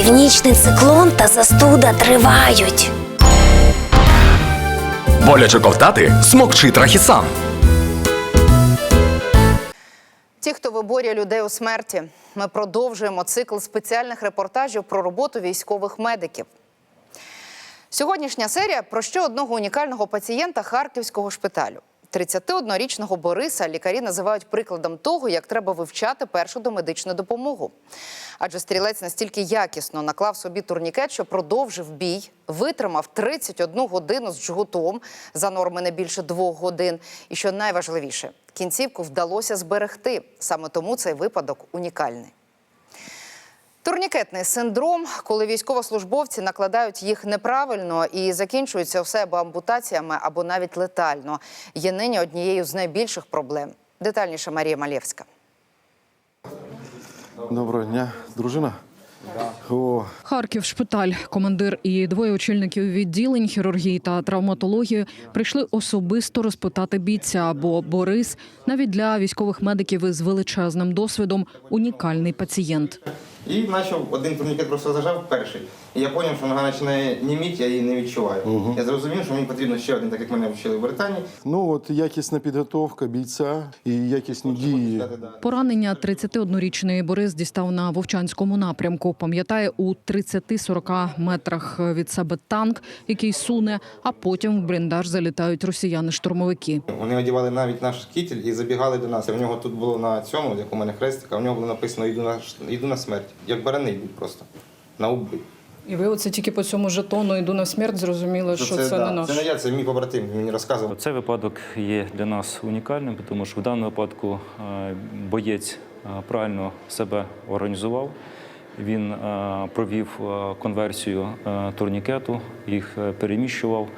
Північний циклон та застуда тривають. Боляче ковтати смокчи трахісан. Ті, хто виборює людей у смерті, ми продовжуємо цикл спеціальних репортажів про роботу військових медиків. Сьогоднішня серія про ще одного унікального пацієнта харківського шпиталю. 31-річного Бориса лікарі називають прикладом того, як треба вивчати першу домедичну допомогу. Адже стрілець настільки якісно наклав собі турнікет, що продовжив бій, витримав 31 годину з джгутом за норми не більше двох годин. І що найважливіше, кінцівку вдалося зберегти. Саме тому цей випадок унікальний. Турнікетний синдром, коли військовослужбовці накладають їх неправильно і закінчуються все або ампутаціями, або навіть летально, є нині однією з найбільших проблем. Детальніше Марія Малєвська. Доброго дня, дружина. О, Харків, шпиталь, командир і двоє очільників відділень хірургії та травматології прийшли особисто розпитати бійця, бо Борис навіть для військових медиків із величезним досвідом унікальний пацієнт. І почав один турнікет просто зажав перший. І я зрозумів, що нога починає німіть, я її не відчуваю. Я зрозумів, що мені потрібно ще один, так як мене вчили в Британії. ну от якісна підготовка бійця і якісні дії. Поранення 31-річний Борис дістав на Вовчанському напрямку. Пам'ятає, у 30-40 метрах від себе танк, який суне, а потім в бліндаж залітають росіяни-штурмовики. Вони одягали навіть наш кітель і забігали до нас. І в нього тут було на цьому, як у мене хрестик, а в нього було написано Іду на іду на смерть. Як барани йдуть просто. На убий. І ви оце тільки по цьому жетону йду на смерть зрозуміли, що це, да, не наш. Це не я, це мій побратим. Він мені розказував. Цей випадок є для нас унікальним, тому що в даному випадку е, боєць е, правильно себе організував. Він е, провів е, конверсію е, турнікету, їх переміщував,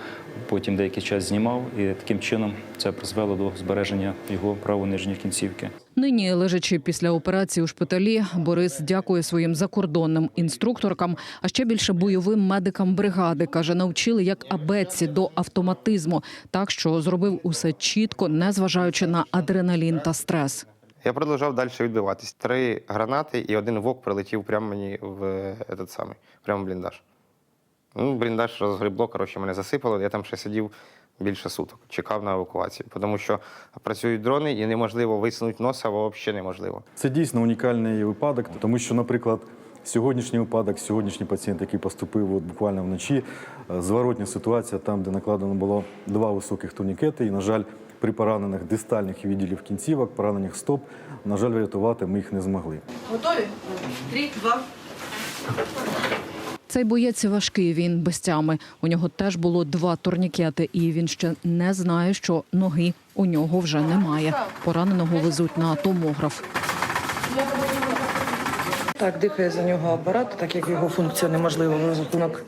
потім деякий час знімав, і таким чином це призвело до збереження його правої нижньої кінцівки. Нині, лежачи після операції у шпиталі, Борис дякує своїм закордонним інструкторкам, а ще більше бойовим медикам бригади. каже, навчили як абетці до автоматизму, так що зробив усе чітко, не зважаючи на адреналін та стрес. Я продовжав далі відбиватись. Три гранати і один вок прилетів прямо мені в этот самий, прямо в бліндаж. Ну, бліндаж розгрібло, коротше, мене засипало. Я там ще сидів більше суток, чекав на евакуацію. Тому що працюють дрони і неможливо висунути носа, взагалі неможливо. Це дійсно унікальний випадок, тому що, наприклад, сьогоднішній випадок, сьогоднішній пацієнт, який поступив от буквально вночі, е, зворотня ситуація, там, де накладено було два високих турнікети, і, на жаль, при поранених дистальних відділів кінцівок, поранених стоп, на жаль, врятувати ми їх не змогли. Готові? Три, два. Цей боєць важкий. Він без тями. У нього теж було два турнікети, і він ще не знає, що ноги у нього вже немає. Пораненого везуть на томограф. Так, дихає за нього апарат, так як його функція неможлива в рахунок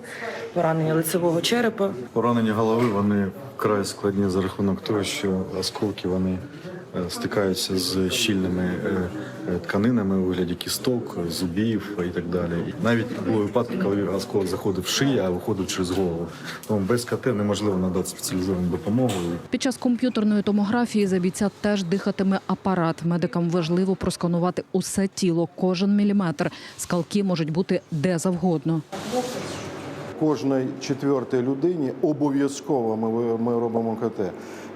поранення лицевого черепа. Поранення голови вони вкрай складні за рахунок того, що осколки вони стикаються з щільними е, е, тканинами у вигляді кісток, зубів і так далі. Навіть були випадки, коли осколок заходив в шию, а виходив через голову. Тому без КТ неможливо надати спеціалізовану допомогу. Під час комп'ютерної томографії за бійця теж дихатиме апарат. Медикам важливо просканувати усе тіло, кожен міліметр. Скалки можуть бути де завгодно. Кожної четвертій людині обов'язково ми, ми робимо КТ.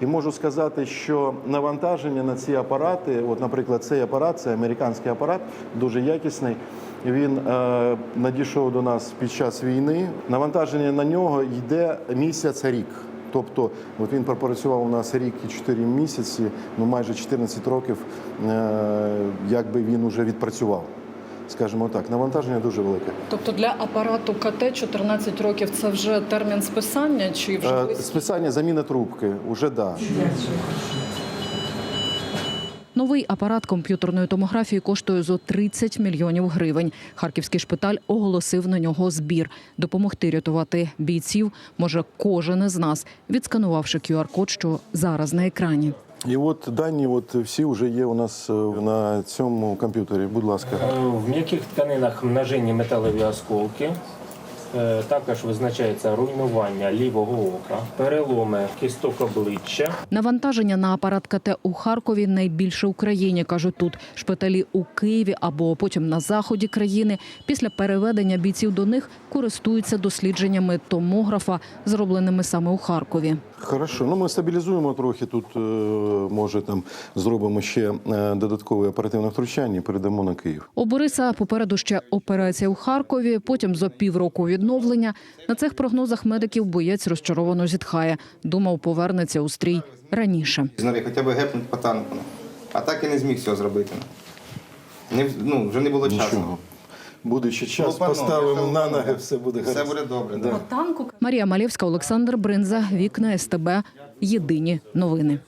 І можу сказати, що навантаження на ці апарати, от, наприклад, цей апарат, це американський апарат, дуже якісний. Він е, надійшов до нас під час війни. Навантаження на нього йде місяць рік. Тобто, от він пропрацював у нас рік і 4 місяці, ну майже 14 років, е, якби він уже відпрацював. Скажімо так, навантаження дуже велике. Тобто для апарату КТ 14 років це вже термін списання чи Е, Списання заміна трубки, уже да. Новий апарат комп'ютерної томографії коштує зо 30 мільйонів гривень. Харківський шпиталь оголосив на нього збір. Допомогти рятувати бійців може кожен із нас, відсканувавши QR-код, що зараз на екрані. І от дані, от всі вже є у нас е, на цьому комп'ютері. Будь ласка. В м'яких тканинах множинні металеві осколки. Е, Також визначається руйнування лівого ока, переломи кісток обличчя, Навантаження на апарат КТ у Харкові найбільше в Україні, кажуть тут. Шпиталі у Києві або потім на заході країни. Після переведення бійців до них користуються дослідженнями томографа, зробленими саме у Харкові. Хорошо, ну ми стабілізуємо трохи тут. е, Може там зробимо ще е, додаткове оперативне втручання і передамо на Київ. У Бориса попереду ще операція у Харкові, потім за півроку відновлення. На цих прогнозах медиків боєць розчаровано зітхає. Думав, повернеться у стрій раніше. Знарі, хоча б гепнуть по танку. А так і не зміг цього зробити. Не, ну, вже не було часу. Нічого. Буде ще час, Ну, поставимо на ноги, все буде Все буде добре. Да. Да. Марія Малєвська, Олександр Бринза, Вікна СТБ. Єдині новини.